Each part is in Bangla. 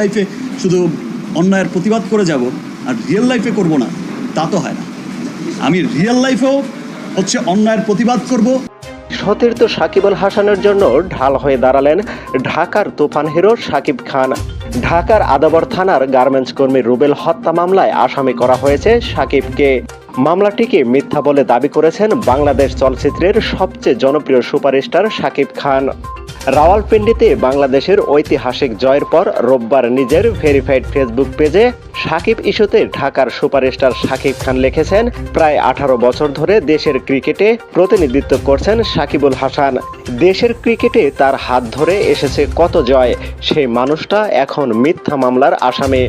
লাইফে শুধু অন্যায়ের প্রতিবাদ করে যাব আর রিয়েল লাইফে করব না, তা তো হয় না। আমি রিয়েল লাইফেও হচ্ছে অন্যায়ের প্রতিবাদ করব। সতীর্থ সাকিব আল হাসানের জন্য ঢাল হয়ে দাঁড়ালেন ঢাকার তুফান হিরো সাকিব খান। ঢাকার আদাবর থানার গার্মেন্টস কর্মী রুবেল হত্যা মামলায় আসামি করা হয়েছে সাকিবকে। মামলাটিকে মিথ্যা বলে দাবি করেছেন বাংলাদেশ চলচ্চিত্রের সবচেয়ে জনপ্রিয় সুপারস্টার সাকিব খান। রাওয়ালপিন্ডিতে বাংলাদেশের ঐতিহাসিক জয়ের পর রোববার নিজের ভেরিফাইড ফেসবুক পেজে সাকিব ইস্যুতে ঢাকার সুপারস্টার সাকিব খান লিখেছেন, প্রায় আঠারো বছর ধরে দেশের ক্রিকেটে প্রতিনিধিত্ব করছেন সাকিবুল হাসান। দেশের ক্রিকেটে তার হাত ধরে এসেছে কত জয়, সেই মানুষটা এখন মিথ্যা মামলার আসামি।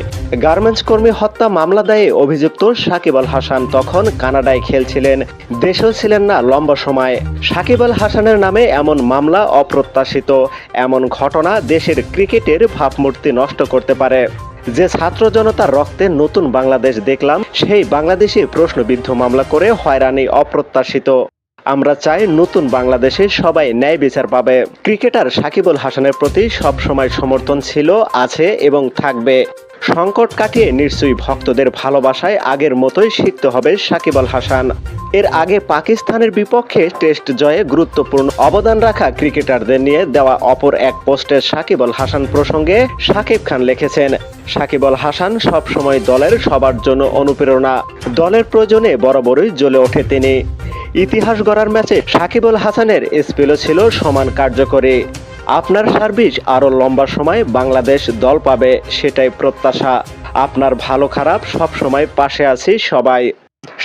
গার্মেন্টস কর্মী হত্যা মামলা দায়ে অভিযুক্ত সাকিব আল হাসান তখন কানাডায় খেলছিলেন। দেশেও ছিলেন না লম্বা সময়। সাকিব আল হাসানের নামে এমন মামলা অপ্রত্যাশিত এমন ঘটনা দেশের ক্রিকেটের ভাবমূর্তি নষ্ট করতে পারে। যে ছাত্র জনতার রক্তে নতুন বাংলাদেশ দেখলাম, সেই বাংলাদেশে প্রশ্নবিদ্ধ মামলা করে হয়রানি অপ্রত্যাশিত। আমরা চাই নতুন বাংলাদেশে সবাই ন্যায় বিচার পাবে। ক্রিকেটার সাকিবুল হাসানের প্রতি সব সময় সমর্থন ছিল, আছে এবং থাকবে। সংকট কাটিয়ে নিশ্চয়ই ভক্তদের ভালোবাসায় আগের মতোই শিখতে হবে সাকিব আল হাসান। এর আগে পাকিস্তানের বিপক্ষে টেস্ট জয়ে গুরুত্বপূর্ণ অবদান রাখা ক্রিকেটারদের নিয়ে দেওয়া অপর এক পোস্টে সাকিব আল হাসান প্রসঙ্গে সাকিব খান লিখেছেন সাকিব আল হাসান সবসময় দলের সবার জন্য অনুপ্রেরণা। দলের প্রয়োজনে বরাবরই জ্বলে ওঠে তিনি। ইতিহাস গড়ার ম্যাচে সাকিব আল হাসানের স্পেলও ছিল সমান কার্যকরী। আপনার সার্ভিস আরও লম্বা সময় বাংলাদেশ দল পাবে, সেটাই প্রত্যাশা। আপনার ভালো খারাপ সব সময় পাশে আছি সবাই।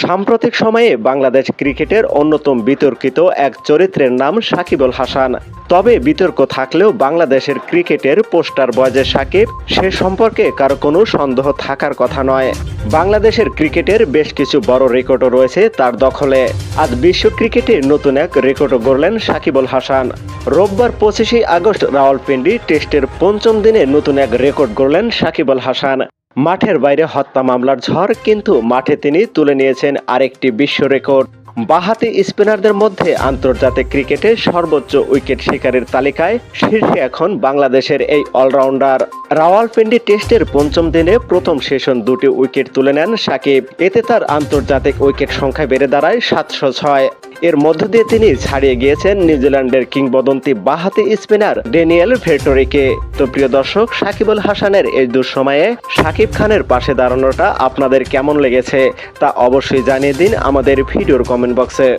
সাম্প্রতিক সময়ে বাংলাদেশ ক্রিকেটের অন্যতম বিতর্কিত এক চরিত্রের নাম সাকিবুল হাসান। তবে বিতর্ক থাকলেও বাংলাদেশের ক্রিকেটের পোস্টার বয় যে সাকিব সে সম্পর্কে কারও কোনো সন্দেহ থাকার কথা নয়। বাংলাদেশের ক্রিকেটের বেশ কিছু বড় রেকর্ডও রয়েছে তার দখলে। আজ বিশ্ব ক্রিকেটে নতুন এক রেকর্ডও গড়লেন সাকিবুল হাসান। রোববার পঁচিশে আগস্ট রাওয়ালপিন্ডি টেস্টের পঞ্চম দিনে নতুন এক রেকর্ড গড়লেন সাকিবুল হাসান। মাঠের বাইরে হত্যা মামলার ঝড়, কিন্তু মাঠে তিনি তুলে নিয়েছেন আরেকটি বিশ্ব রেকর্ড। বাহাতি স্পিনারদের মধ্যে আন্তর্জাতিক ক্রিকেটে সর্বোচ্চ উইকেট শিকারের তালিকায় শীর্ষে এখন বাংলাদেশের এই অলরাউন্ডার। রাওয়ালপিন্ডি টেস্টের পঞ্চম দিনে প্রথম সেশন দুটি উইকেট তুলে নেন সাকিব। এতে তার আন্তর্জাতিক উইকেট সংখ্যা বেড়ে দাঁড়ায় সাতশো ছয়। এর মধ্য দিয়ে তিনি ছাড়িয়ে গিয়েছেন নিউজিল্যান্ডের কিংবদন্তি বাহাতি স্পিনার ডেনিয়েল ভেটোরিকে তো প্রিয় দর্শক সাকিবুল হাসানের এই দুঃসময়ে সাকিব খানের পাশে দাঁড়ানোটা আপনাদের কেমন লেগেছে তা অবশ্যই জানিয়ে দিন আমাদের ভিডিওর কমেন্ট বক্সে।